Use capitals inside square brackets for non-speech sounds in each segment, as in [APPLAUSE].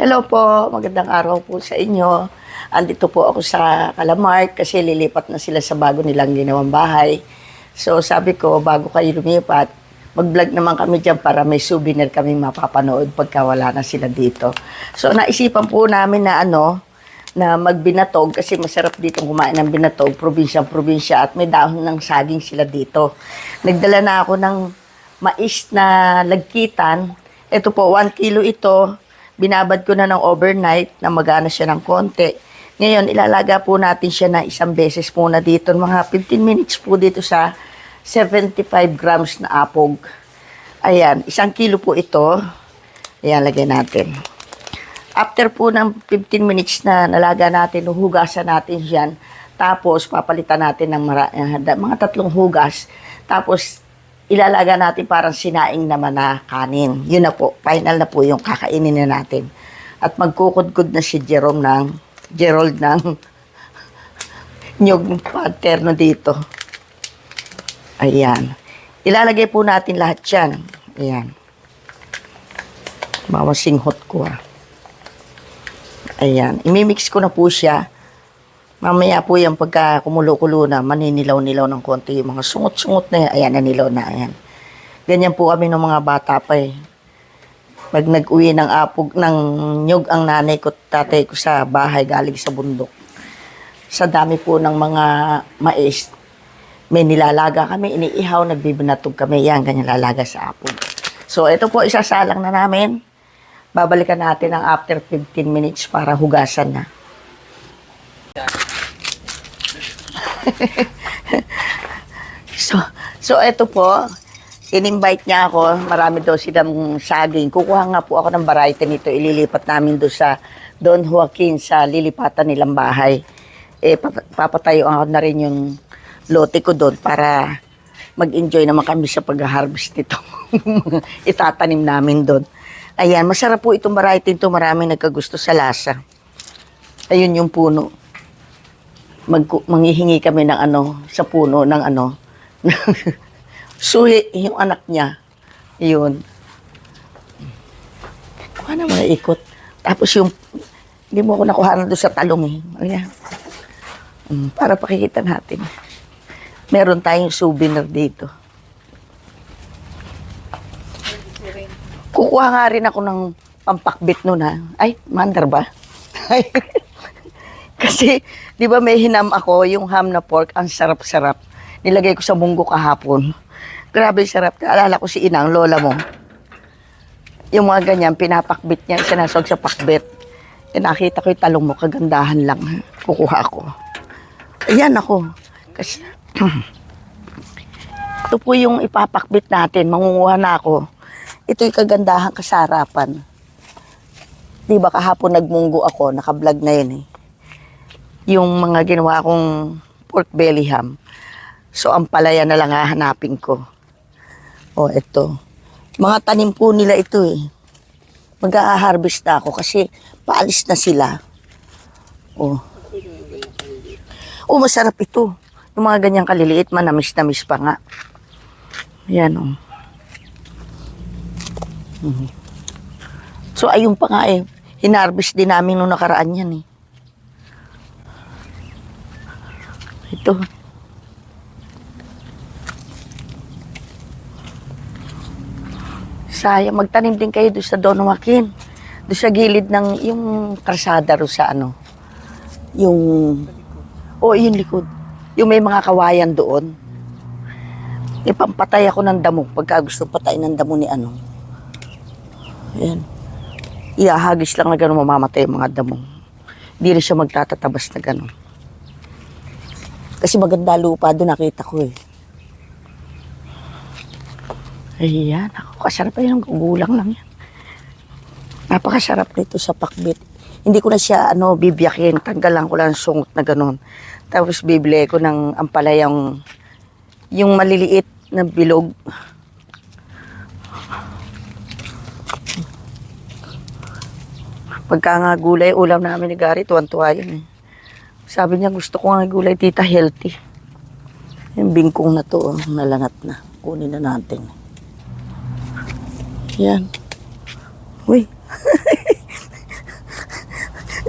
Hello po, magandang araw po sa inyo. Andito po ako sa Calamart kasi lilipat na sila sa bago nilang ginawang bahay. So sabi ko, bago kayo lumipat, mag-vlog naman kami dyan para may souvenir kami mapapanood pagka wala na sila dito. So naisipan po namin na ano, na magbinatog kasi masarap dito kumain ng binatog, probinsya-probinsya at may dahon ng saging sila dito. Nagdala na ako ng mais na lagkitan. Ito po, 1 kilo ito. Binabad ko na ng overnight na magana siya ng konti. Ngayon, ilalaga po natin siya na isang beses muna dito. Mga 15 minutes po dito sa 75 grams na apog. Ayan, isang kilo po ito. Ayan, lagay natin. After po ng 15 minutes na nalaga natin, hugasan natin yan. Tapos, papalitan natin ng mara- eh, mga tatlong hugas. Tapos, ilalaga natin parang sinaing naman na kanin. Yun na po, final na po yung kakainin na natin. At magkukudkod na si Jerome ng, Gerald ng [LAUGHS] nyog paterno dito. Ayan. Ilalagay po natin lahat yan. Ayan. Mawasinghot ko ah. Ayan. Imimix ko na po siya. Mamaya po yan pagka kumulo-kulo na, maninilaw-nilaw ng konti yung mga sungot-sungot na yan. Ayan, nanilaw na. Ayan. Ganyan po kami ng mga bata pa eh. Pag nag-uwi ng apog, ng nyug ang nanay ko, tatay ko sa bahay galing sa bundok. Sa dami po ng mga mais, may nilalaga kami, iniihaw, nagbibinatog kami. Yan, ganyan lalaga sa apog. So, ito po, isasalang na namin. Babalikan natin ang after 15 minutes para hugasan na. [LAUGHS] so, so ito po, in-invite niya ako, marami daw silang saging. Kukuha nga po ako ng variety nito, ililipat namin doon sa Don Joaquin sa lilipatan nilang bahay. Eh, pap- papatayo ako na rin yung lote ko doon para mag-enjoy naman kami sa pag-harvest nito. [LAUGHS] Itatanim namin doon. Ayan, masarap po itong variety ito. Maraming nagkagusto sa lasa. Ayun yung puno. Mag manghihingi kami ng ano, sa puno ng ano. [LAUGHS] Suhi, yung anak niya. Yun. Kuha na mga ikot. Tapos yung, hindi mo ako nakuha doon sa talong eh. Ayan. Mm, para pakikita natin. Meron tayong souvenir dito. Kukuha nga rin ako ng pampakbit nun ha. Ay, mandar ba? [LAUGHS] Ay. Kasi, di ba may hinam ako, yung ham na pork, ang sarap-sarap. Nilagay ko sa munggo kahapon. Grabe sarap. Alala ko si Inang, lola mo. Yung mga ganyan, pinapakbit niya, sinasog sa pakbit. E nakita ko yung talong mo, kagandahan lang. Kukuha ako. Ayan ako. Kasi, [CLEARS THROAT] ito po yung ipapakbit natin. Mangunguha na ako. Ito yung kagandahan kasarapan. Di ba kahapon nagmunggo ako, nakablog na yun eh. Yung mga ginawa kong pork belly ham. So, ang palaya na lang hahanapin ko. O, ito. Mga tanim po nila ito eh. Mag-a-harvest na ako kasi paalis na sila. O. O, masarap ito. Yung mga ganyang kaliliit, manamis-namis pa nga. Yan o. Mhm. So, ayun pa nga eh. Hinarvest din namin nung nakaraan yan eh. Ito. Sayang, magtanim din kayo doon sa Don Joaquin. Doon sa gilid ng, yung karsada ro sa ano. Yung, oh, yung likod. Yung may mga kawayan doon. Ipampatay ako ng damo pagka gusto patay ng damo ni ano. Ayan. Iahagis lang na gano'n mamamatay yung mga damo. Hindi rin siya magtatatabas na gano'n. Kasi maganda lupa doon nakita ko eh. Ayan, ako kasarap pa yung gulang lang yan. Napakasarap nito sa pakbit. Hindi ko na siya ano, bibiyakin. Tanggalan ko lang ang sungot na gano'n. Tapos bibili ko ng ampalayang yung maliliit na bilog. Pagka nga gulay, ulam namin ni Gary, tuwan-tuwa yun eh. Sabi niya, gusto ko nga gulay, tita, healthy. Yung bingkong na to, oh, nalangat na. Kunin na natin. Yan. Uy. [LAUGHS]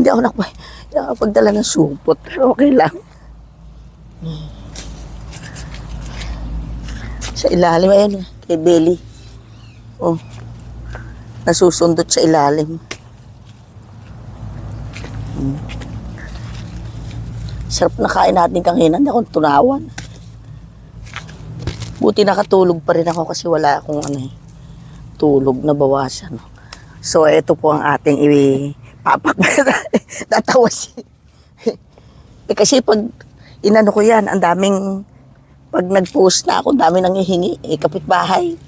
Hindi ako nakap hindi ako nakapagdala ng supot, pero okay lang. Sa ilalim, ayun, kay Belly. Oh. Nasusundot sa ilalim. Hmm. Sarap na kain natin kanina, hindi akong tunawan. Buti nakatulog pa rin ako kasi wala akong ano eh, tulog na bawasan. So, ito po ang ating ipapak. [LAUGHS] Natawa si... eh, kasi pag inano ko yan, ang daming... Pag nag-post na ako, dami nang hihingi. Eh, kapitbahay.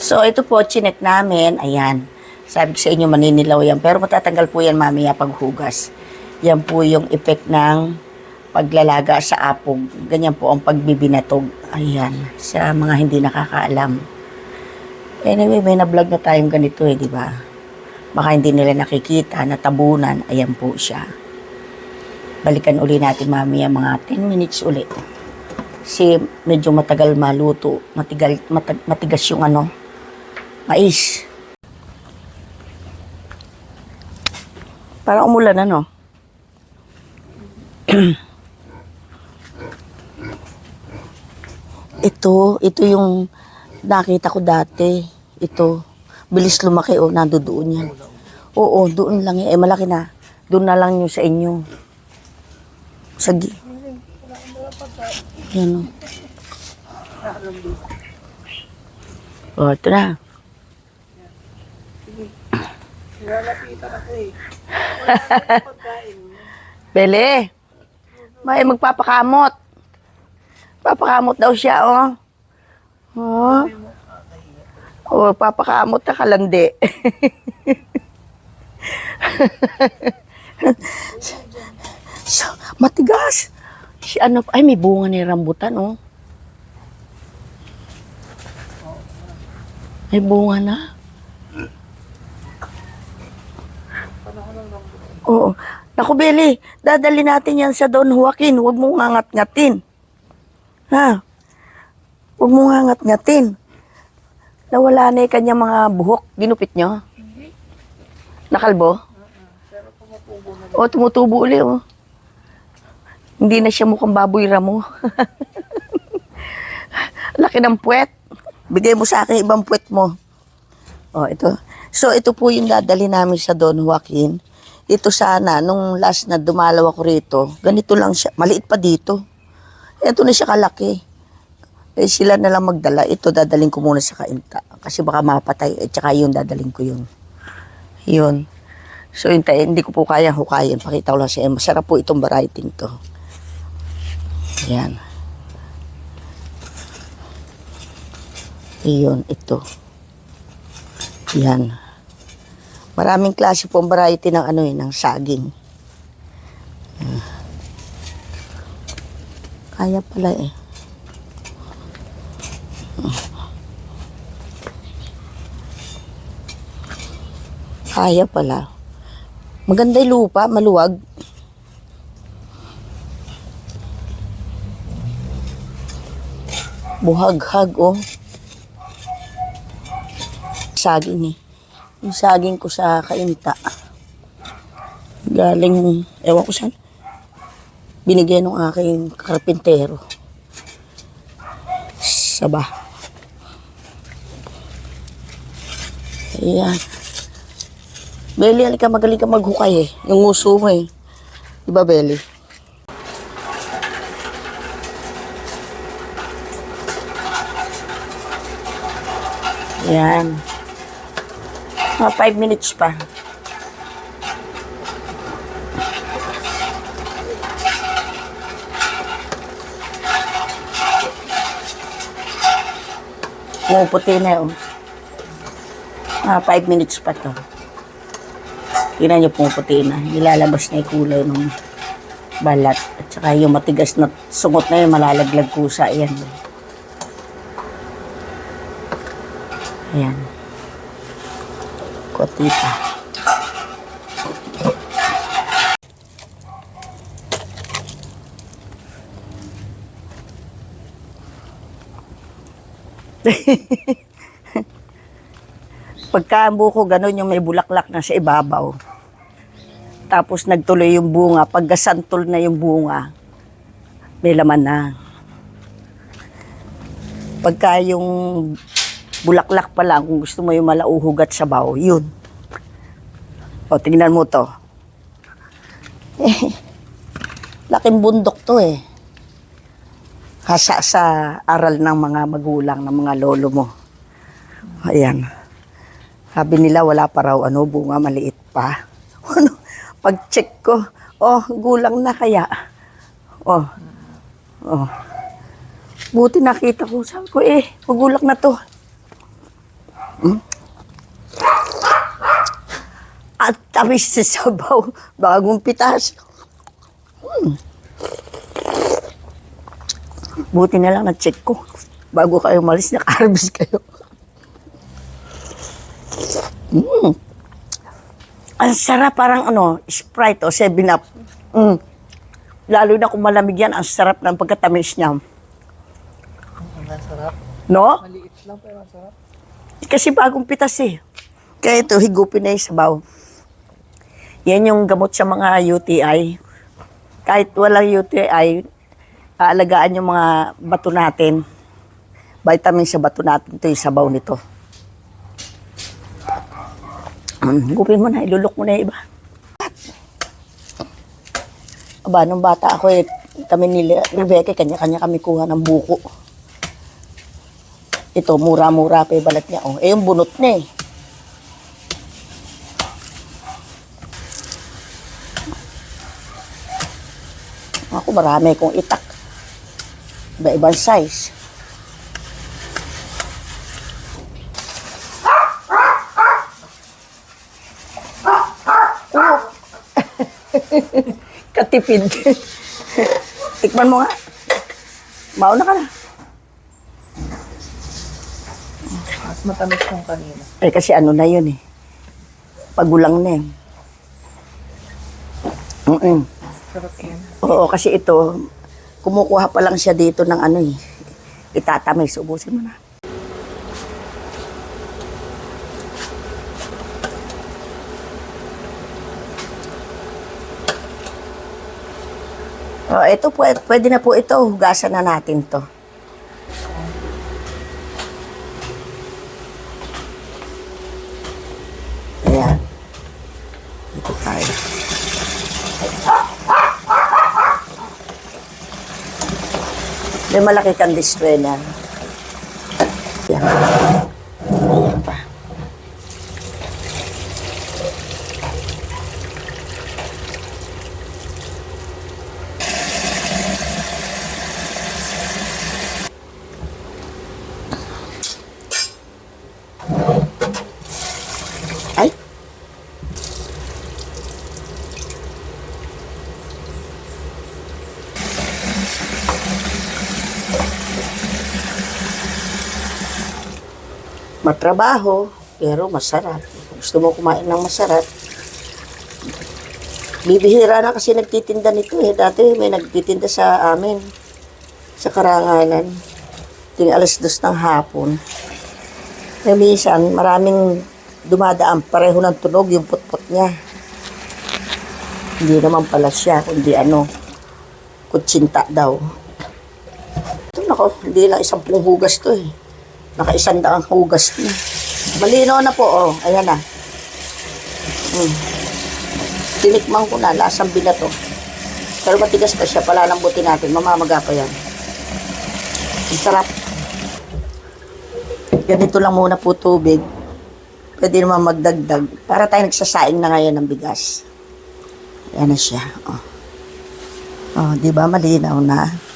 So, ito po, chinek namin. Ayan. Sabi sa inyo, maninilaw yan. Pero matatanggal po yan mamaya paghugas. Yan po yung effect ng paglalaga sa apog. Ganyan po ang pagbibinatog. Ayan. Sa mga hindi nakakaalam. Anyway, may na-vlog na tayong ganito eh, di ba? Baka hindi nila nakikita, natabunan. Ayan po siya. Balikan uli natin mamaya mga 10 minutes uli. Kasi medyo matagal maluto. Matigal, matag, matigas yung ano, mais. Parang umulan ano? [CLEARS THROAT] ito, ito yung nakita ko dati. Ito, bilis lumaki oh, nandoon yan. Oo, doon lang. Eh, malaki na. Doon na lang yung sa inyo. Sa gi. Yan oh. Oh, ito na. [LAUGHS] Bele, may magpapakamot. Papakamot daw siya, oh. Oh. Oh, papakamot na kalandi. [LAUGHS] so, matigas. Si ano, ay may bunga ni rambutan, oh. May bunga na. Oo. Naku, Beli, dadali natin yan sa Don Joaquin. Huwag mong ngangat-ngatin. Ha? Huwag mong ngangat-ngatin. Nawala na yung kanyang mga buhok. Ginupit nyo? Nakalbo? O, tumutubo uli, oh. Hindi na siya mukhang baboy ramo. [LAUGHS] Laki ng puwet. Bigay mo sa akin ibang puwet mo. O, ito. So, ito po yung dadali namin sa Don Joaquin. Ito sana, nung last na dumalaw ako rito, ganito lang siya. Maliit pa dito. Ito na siya kalaki. Eh, sila na lang magdala. Ito, dadaling ko muna sa kainta. Kasi baka mapatay. At saka yun, dadaling ko yun. Yun. So, yun tayo, hindi ko po kaya hukayin. Pakita ko lang siya. Masarap po itong variety to. Yan. Iyon, ito. Yan. Maraming klase po variety ng ano eh, ng saging. Yan. Kaya pala eh. Kaya pala. Maganda yung lupa, maluwag. Buhag-hag, oh. Saging eh. Yung saging ko sa kainta. Galing, ewan ko saan. Binigyan ng aking karpintero. Saba. Ayan. Beli, halika magaling ka maghukay eh. Yung nguso mo eh. Diba, Beli? Yan. Mga 5 minutes pa. Pumuputi na yun. Mga 5 minutes pa to. Tingnan niyo pumuputi na. Nilalabas na yung kulay ng balat. At saka yung matigas na sungot na yun, malalaglag kusa. Yan. Ayan. Konti [LAUGHS] Pagka ang buko, ganun yung may bulaklak na sa ibabaw. Tapos nagtuloy yung bunga. Pagkasantol na yung bunga, may laman na. Pagka yung bulaklak pa lang, kung gusto mo yung malauhog at sabaw, yun. O, tingnan mo to. Eh, [LAUGHS] laking bundok to eh. Hasa sa aral ng mga magulang, ng mga lolo mo. Ayan. Sabi nila wala pa raw ano, bunga maliit pa. [LAUGHS] Ano, pag-check ko, oh, gulang na kaya. Oh, oh. Buti nakita ko, sabi ko eh, magulak na to. Hmm? At tamis sa sabaw, bagong pitas. Hmm. Buti na lang na-check ko. Bago kayo malis, naka-harvest kayo. Mm. Ang sarap parang ano, Sprite o 7-Up. Mm. Lalo na kung malamig yan, ang sarap ng pagkatamis niya. Ang sarap. No? Maliit lang pero ang sarap. Kasi bagong pitas eh. Kaya ito, higupin na yung sabaw. Yan yung gamot sa mga UTI. Kahit walang UTI, aalagaan yung mga bato natin. Vitamin sa bato natin, ito yung sabaw nito. Mm, Higupin mo na, ilulok mo na iba. Aba, nung bata ako eh, kami ni Rebecca, kanya-kanya kami kuha ng buko. Ito, mura-mura pa balat niya. Oh, eh, yung bunot na eh. Ako, marami kong itak. Iba-ibang size. Oh. [LAUGHS] Katipid. Tikman mo nga. Mauna ka na. Mas matamis kong kanina. Eh, kasi ano na yun eh. Pagulang na eh. Mm-mm. Sarap yan. Oo, kasi ito, kumukuha pa lang siya dito ng ano eh. Itatamis, ubusin mo na. Oh, ito po, pwede na po ito. Hugasan na natin to. Ayan. Ito tayo. May malaki kang display matrabaho, pero masarap. Gusto mo kumain ng masarap. Bibihira na kasi nagtitinda nito eh. Dati may nagtitinda sa amin. Sa karangalan. Ting alas dos ng hapon. Eh minsan, maraming dumadaan. Pareho ng tunog yung putput niya. Hindi naman pala siya, kundi ano, kutsinta daw. Ito nako, hindi lang isang pong hugas to eh. Nakaisang daang hugas na. Malinaw na po, oh. Ayan na. Mm. Tinikman ko na, lasang binato. Pero matigas pa siya, palalambutin natin. Mamamaga pa yan. Ang sarap. Ganito lang muna po tubig. Pwede naman magdagdag. Para tayo nagsasaing na ngayon ng bigas. Ayan na siya. Oh, oh di ba malinaw na?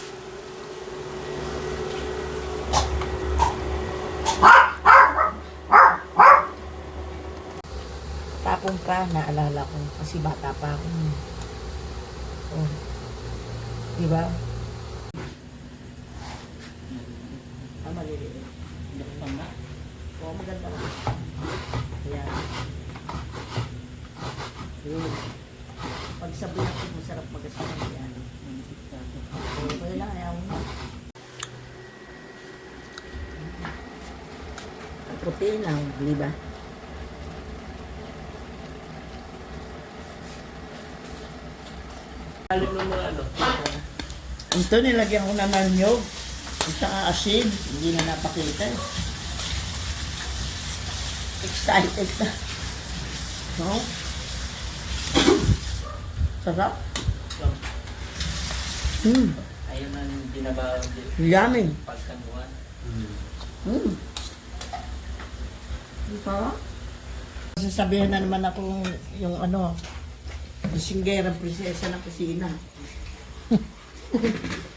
Tapong pa, naalala ko. Kasi bata pa ako. Oh. Di ba? Ah, maliliit. Oo, maganda. Ayan. Yun. Pag sabi natin, masarap mag-asawa yan. So, kaya lang, ayaw mo. Puti lang, di ba? Alam ng mga ano. Ito, nilagyan ko na ng nyog. At saka asin. Hindi na napakita eh. Excited na. No? Sarap. Hmm. Ayun ang binabawan din. Yummy. Pagkanuan. Hmm. Sarap. Sasabihin na naman ako yung ano, singgera prinsesa ng kusina. [LAUGHS]